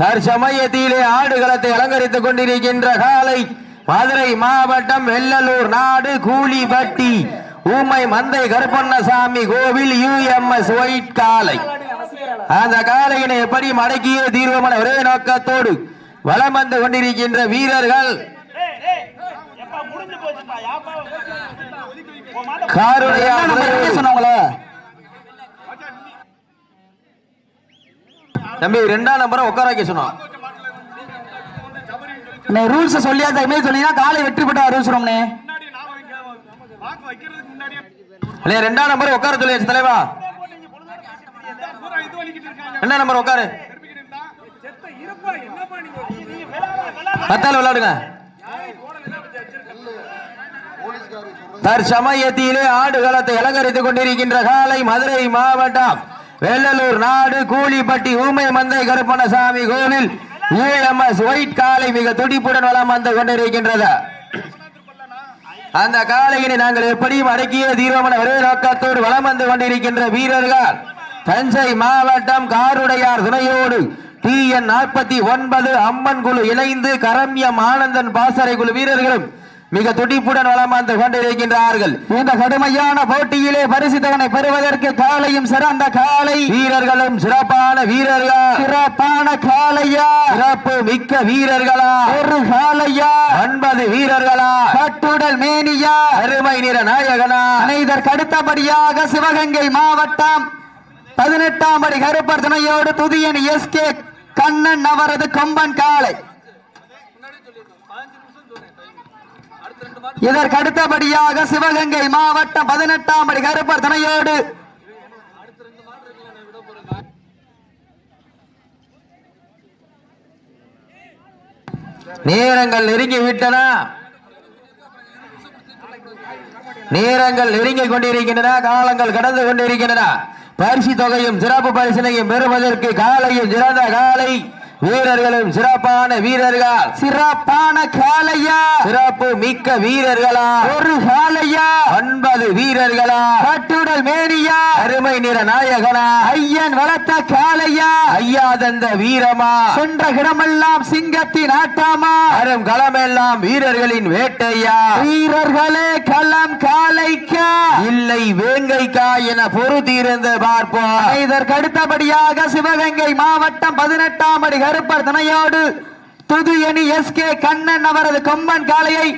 தற்சமயத்திலே ஆடுகளத்தை அலங்கரித்துக் கொண்டிருக்கின்ற காலை மதுரை மாவட்டம் வெள்ளலூர் நாடு கூலிபட்டி ஊமை மந்தை கருப்பண்ணசாமி கோவில் யுஎம்எஸ் ஒயிட் காலை. அந்த காலையினை எப்படி மடக்கிய தீர்வமான ஒரே நோக்கத்தோடு வலம் வந்து கொண்டிருக்கின்ற வீரர்கள். காருடைய தம்பி ரெண்டாம் நம்பரை உட்கார வைக்க சொன்னோம் ரூல்ஸ் சொல்லியா தயமே சொன்னீங்கன்னா காலை வெற்றி பெற்ற ரூல்ஸ் சொன்னோம்னே இல்லையா ரெண்டாம் நம்பர் உட்கார சொல்லியாச்சு தலைவா. ரெண்டாம் நம்பர் உட்காரு? பத்தாள் விளையாடுங்க. தற்சமயத்திலே ஆடுகளத்தை அலங்கரித்துக் கொண்டிருக்கின்ற காலை மதுரை மாவட்டம் வெள்ளலூர் நாடு கூலிப்பட்டி ஊமை மந்தை கருப்பணசாமி கோவில் யூஎம்எஸ் ஒயிட் காலை மிக துடிப்புடன் வளம் வந்து கொண்டிருக்கின்றது. அந்த காலையினை நாங்கள் எப்படியும் அடக்கிய தீர்வமான ஒரே நோக்கத்தோடு வளம் வந்து கொண்டிருக்கின்ற வீரர்கள். தஞ்சை மாவட்டம் காருடையார் துணையோடு டி என் நாற்பத்தி ஒன்பது அம்மன் குழு இணைந்து கரம்யம் ஆனந்தன் பாசறை குழு வீரர்களும் மிக துடிப்புடன் வலம் வந்து கொண்டிருக்கின்றார்கள். இந்த கடுமையான போட்டியிலே பரிசு தொகனை பெறுவதற்கு காலையும் சிறந்த காலை. வீரர்களும் சிறப்பான வீரர்கள்? சிறப்பான காலையா? சிறப்பு மிக்க வீரர்களா? ஒரு காலையா? ஒன்பது வீரர்களா? கட்டுடல் மேனியா? அருமை நிற நாயகனா? இதற்கு அடுத்தபடியாக சிவகங்கை மாவட்டம் பதினெட்டாம் படி கருப்பர் துணையோடு துதியன் எஸ் கே கண்ணன் அவரது கொம்பன் காளை. இதற்கு அடுத்தபடியாக சிவகங்கை மாவட்டம் பதினெட்டாம் படி கருப்பர் துணையோடு. நேரங்கள் நெருங்கி விட்டன நேரங்கள் நெருங்கிக் கொண்டிருக்கின்றன. காலங்கள் கடந்து கொண்டிருக்கின்றன. பரிசு தொகையும் சிறப்பு பரிசனையும் பெறுவதற்கு காலையும் சிறந்த காலை. வீரர்களும் சிறப்பான வீரர்கள். சிறப்பான காளையா. சிறப்பு மிக்க வீரர்களா. ஒரு காளையா. ஒன்பது வீரர்களா. கட்டுடல் மேனியா. அருமை நிற நாயகனா. ஐயன் வளர்த்த காளையா. ஐயா தந்த வீரமா. சென்ற இடமெல்லாம் சிங்கத்தின் ஆட்டாமா. அரும் களமெல்லாம் வீரர்களின் வேட்டையா. வீரர்களே களம் காளைக்கா. இல்லை வேங்கைக்கா என பொறுத்திருந்து பார்ப்போம். இதற்கு அடுத்தபடியாக சிவகங்கை மாவட்டம் பதினெட்டாம் அடி கருப்பர் துணையோடு துதுயணி எஸ் கே கண்ணன் அவரது கொம்பன் காளையை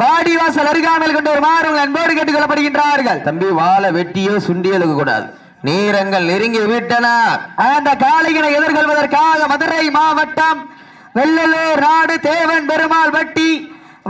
வாடிவாசல் அருகாமையில் கொண்டு வருமாறு அன்போடு கேட்டுக் கொள்ளப்படுகின்றார்கள் தம்பி வாழை வெட்டியோ சுண்டியோ கூடாது நேரங்கள் நெருங்கி விட்டன. அந்த காளைகளை எதிர்கொள்வதற்காக மதுரை மாவட்டம் வெள்ளலூர் நாடு தேவன் பெருமாள் வட்டி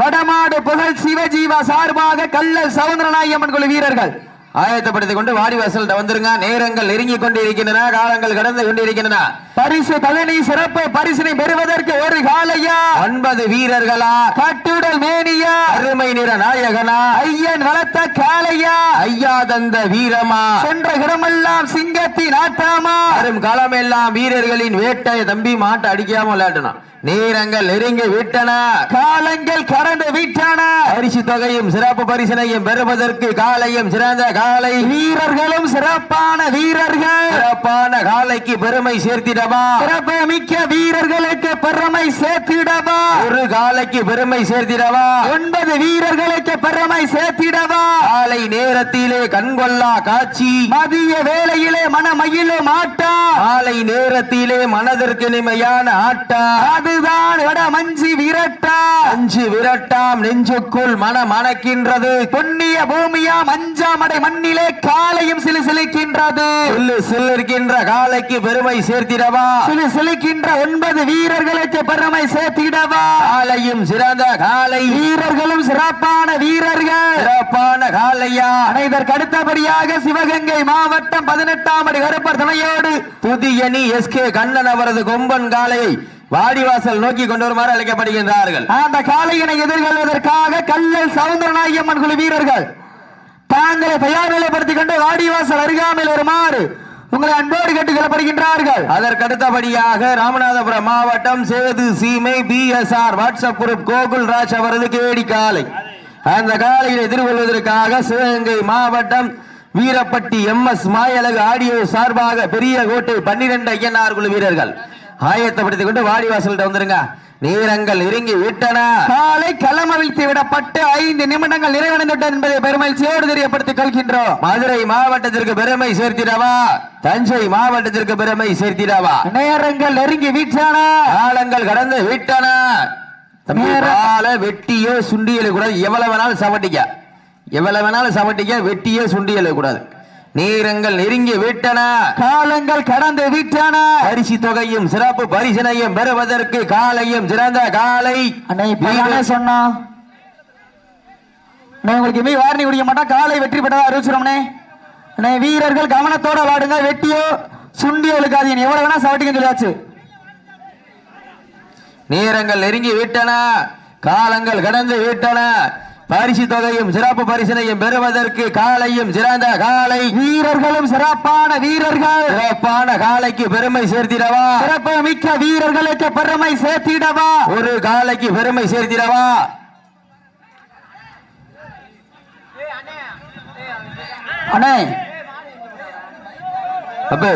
வடமாடு புகழ் சிவஜீவா சார்பாக கல்லல் சவுந்தரநாயம்மன் குழு வீரர்கள். ஆயத்தப்படுத்திக் கொண்டு வாடிவாசல் வந்துருங்க நேரங்கள் நெருங்கி கொண்டிருக்கின்றன காலங்கள் கடந்து கொண்டிருக்கின்றன. பரிசு தகுதி சிறப்பு பரிசினை பெறுவதற்கு ஒரு காளையா ஒன்பது வீரர்களா? கட்டுடல் மேனியா? அருமை நிற நாயகனா? ஐயன் வளர்த்த காளையா? ஐயா தந்த வீரமா? சென்ற இடமெல்லாம் சிங்கத்தின் ஆட்டாமா? அரும் களமெல்லாம் வீரர்களின் வேட்டை தம்பி மாட்டை அடிக்காம விளையாட்டணும் நேரங்கள் நெருங்கி விட்டன. காலங்கள் கடந்து விட்டன. பரிசு தொகையும் சிறப்பு பரிசனையும் பெறுவதற்கு காலையும் சிறந்த காலை. வீரர்களும் சிறப்பான வீரர்கள். சிறப்பான காலைக்கு பெருமை சேர்த்திடவா. சிறப்பு மிக்க வீரர்களுக்கு பெருமை சேர்த்திடவா. ஒரு காலைக்கு பெருமை சேர்த்திடவா. ஒன்பது வீரர்களுக்கு பெருமை சேர்த்திடவா. காலை நேரத்திலே கண்கொள்ளா காட்சி. மதிய வேளையிலே மனமயிலும் ஆட்டா. காலை நேரத்திலே மனதிற்கு நிமையான ஆட்டா. அதுதான் வட மஞ்சி விரட்டா. அஞ்சு விரட்டாம் நெஞ்சுக்குள் மன மணக்கின்றது. புண்ணிய பூமியா மஞ்சாமடை மண்ணிலே காலையும் சிலு சிலிக்கின்றது சில்லு சில்லிருக்கின்ற காலைக்கு பெருமை சேர்த்திடவா. சிலு சிலிக்கின்ற ஒன்பது வீரர்களுக்கு பெருமை சேர்த்திடவா. காலையும் சிறந்த காலை. வீரர்களும் சிறப்பான வீரர்கள். சிறப்பான காலையா. இதற்கு அடுத்தபடியாக சிவகங்கை மாவட்டம் பதினெட்டாம் அடி கருப்பர் துணையோடு துதியணி எஸ் கே கண்ணன் அவரது கொம்பன் காலையை வாடிவாசல் நோக்கி கொண்டு வருமாறு அழைக்கப்படுகின்றார்கள். அந்த காளையினை எதிர்கொள்வதற்காக கல்லல் சவுந்தரநாயம்மன் குழு வீரர்கள் தாங்களை தயார் நிலைப்படுத்திக் கொண்டு வாடிவாசல் அருகாமையில் வருமாறு உங்களை அன்போடு கேட்டுக் கொள்ளப்படுகின்றார்கள் அதற்கடுத்தபடியாக ராமநாதபுரம் மாவட்டம் Sethu Seemai P S R WhatsApp group Gokul Raj அவரது கேடி காலை அந்த காலையில் எதிர்கொள்வதற்காக சிவகங்கை மாவட்டம் Veerapatti M S Mayazhagu audio சார்பாக பெரிய கோட்டை பன்னிரண்டு ஐயனார் குழு வீரர்கள். ஆயத்தப்படுத்திக் கொண்டு வாடிவாசல்கிட்ட வந்துருங்க. நேரங்கள் இறங்கி விட்டன. காலை களமவிழ்த்து விடப்பட்டு ஐந்து நிமிடங்கள் நிறைவடைந்துவிட்டது என்பதை பெருமகிழ்ச்சியோடு தெரியப்படுத்திக் கொள்கின்றோம். மதுரை மாவட்டத்திற்கு பெருமை சேர்த்திடவா? தஞ்சை மாவட்டத்திற்கு பெருமை சேர்த்திடவா? நேரங்கள் நெருங்கி வீட்டான. காலங்கள் கடந்து விட்டன. வெட்டியோ சுண்டியல கூடாது எவ்வளவு வேணாலும் சவட்டிக்க. எவ்வளவு வேணாலும் சவட்டிக்க வெட்டியோ சுண்டியல கூடாது நேரங்கள் நெருங்கி விட்டன. காலங்கள் கடந்து வீட்டான. பரிசு தொகையும் சிறப்பு பரிசினையும் பெறுவதற்கு காலையும் சிறந்த காலை. சொன்னா. உங்களுக்கு இமே வாரணி குடிக்க மாட்டா காலை வெற்றி பெற்றதா அறிவிச்சிரோம்னே அண்ணே வீரர்கள் கவனத்தோட விளாடுங்க வெட்டியோ சுண்டியோ இழுக்காதீங்க எவ்வளவு வேணா சவட்டிங்க சொல்லியாச்சு. நேரங்கள் நெருங்கி விட்டன. காலங்கள் கடந்து விட்டன. பரிசு தொகையும் சிறப்பு பரிசினையும் பெறுவதற்கு காலையும் சிறந்த காலை. வீரர்களும் சிறப்பான வீரர்கள். சிறப்பான காலைக்கு பெருமை சேர்த்திடவா? சிறப்பு மிக்க வீரர்களுக்கு பெருமை சேர்த்திடவா? ஒரு காலைக்கு பெருமை சேர்த்திடவா? அண்ணே. அப்ப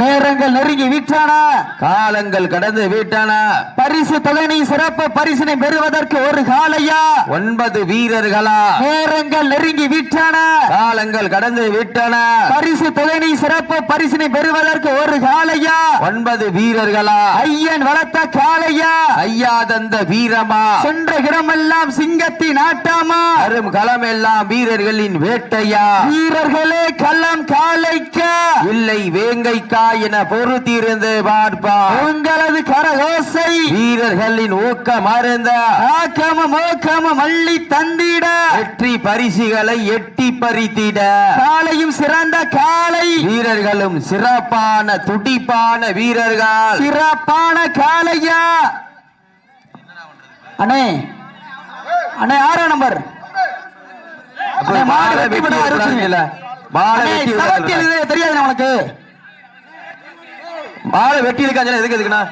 நேரங்கள் நெருங்கி விட்டான. காலங்கள் கடந்து விட்டன. பரிசு தொகையினை சிறப்பு பரிசினை பெறுவதற்கு ஒரு காலையா? ஒன்பது வீரர்களா? நேரங்கள் நெருங்கி விட்டான. காலங்கள் கடந்து விட்டன. பரிசு தொகையினை சிறப்பு பரிசினை பெறுவதற்கு ஒரு காலையா? ஒன்பது வீரர்களா? ஐயன் வளர்த்த காலையா? ஐயா தந்த வீரமா? சென்ற இடமெல்லாம் சிங்கத்தின் ஆட்டாமா அரும் களம் எல்லாம் வீரர்களின் வேட்டையா? வீரர்களே கள்ளம் காலைக்கா? இல்லை வேங்கைக்கா? என பொறுத்திருந்து பார்ப்பா உங்களது கரகோசை வீரர்களின் ஊக்கம் அருந்த ஆக்கம மோக்கம மள்ளி தந்திட. வெற்றி பரிசுகளை எட்டி பறித்திட. காலையும் சிறந்த காலை. வீரர்களும் சிறப்பான துடிப்பான வீரர்கள். சிறப்பான காலையா? அண்ணே அண்ணே ஆறாம் நம்பர். தெரியாது நம்மளுக்கு மாலை வெட்டி இருக்காங்க எதுக்கு எதுக்குண்ணா?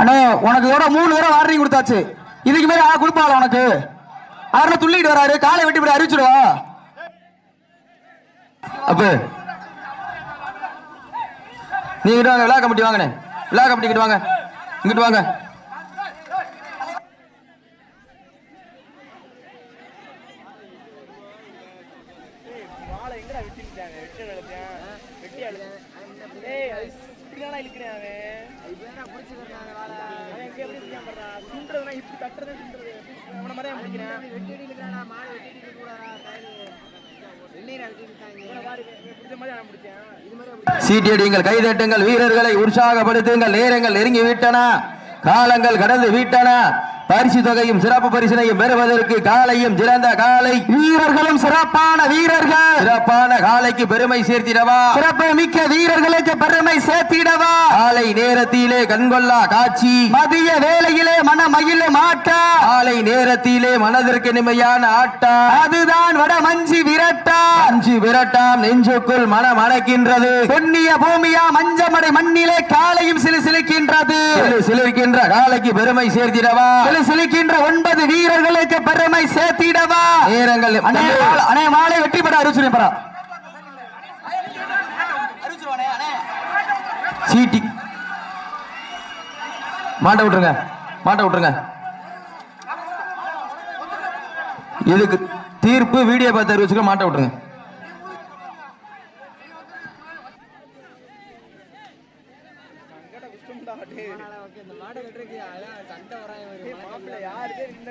அண்ணே உனக்கு இதோட மூணு தடவை வார்னிங் கொடுத்தாச்சு. இதுக்கு மேல ஆ கொடுப்பாள் உனக்கு? அவரை துள்ளிட்டு வராரு காலை வெட்டி போய் அறிவிச்சிடுவா அப்ப. நீங்க விழா கமிட்டி வாங்கண்ணே. விழா கமிட்டி கிட்ட வாங்க. இங்கிட்டு வாங்க. வாழை? எங்கடா வெட்டிட்டாங்க வெட்டி எடுத்தேன் சீட்டியடிங்கள் கைதட்டுங்கள் வீரர்களை உற்சாகப்படுத்துங்கள் நேரங்கள் நெருங்கி விட்டன காலங்கள் கடந்து விட்டன. பரிசு தொகையும் சிறப்பு பரிசினையும் பெறுவதற்கு காலையும் சிறந்த காலை. வீரர்களும் சிறப்பான வீரர்கள். சிறப்பான காலைக்கு பெருமை சேர்த்திடவா? சிறப்பு மிக்க வீரர்களுக்கு பெருமை சேர்த்திடவா? காலை நேரத்திலே கண்கொள்ளா காட்சி. மதிய வேளையிலே மன மகிழ மாட்டா. காலை நேரத்திலே மனதிற்கு நிமையான ஆட்டா. அதுதான் வட மஞ்சி விரட்டா. அஞ்சு விரட்டாம் நெஞ்சுக்குள் மனம் அணைக்கின்றது பொன்னிய பூமியா மஞ்சமடை மண்ணிலே காலையும் சிலுக்கின்றது. சிலு சிலிர்க்கின்ற காலைக்கு பெருமை சேர்த்திடவா? சிலு சிலுக்கின்ற ஒன்பது வீரர்களுக்கு பெருமை சேர்த்திடவா? மாலை- அண்ணே மாலை வெற்றி பெற அறிவிச்சிருப்பா சீட்டி. மாட்ட விட்டுருங்க. மாட்ட விட்டுருங்க. இதுக்கு தீர்ப்பு வீடியோ பார்த்து அறிவிச்சுக்க மாட்ட விட்டுருங்க.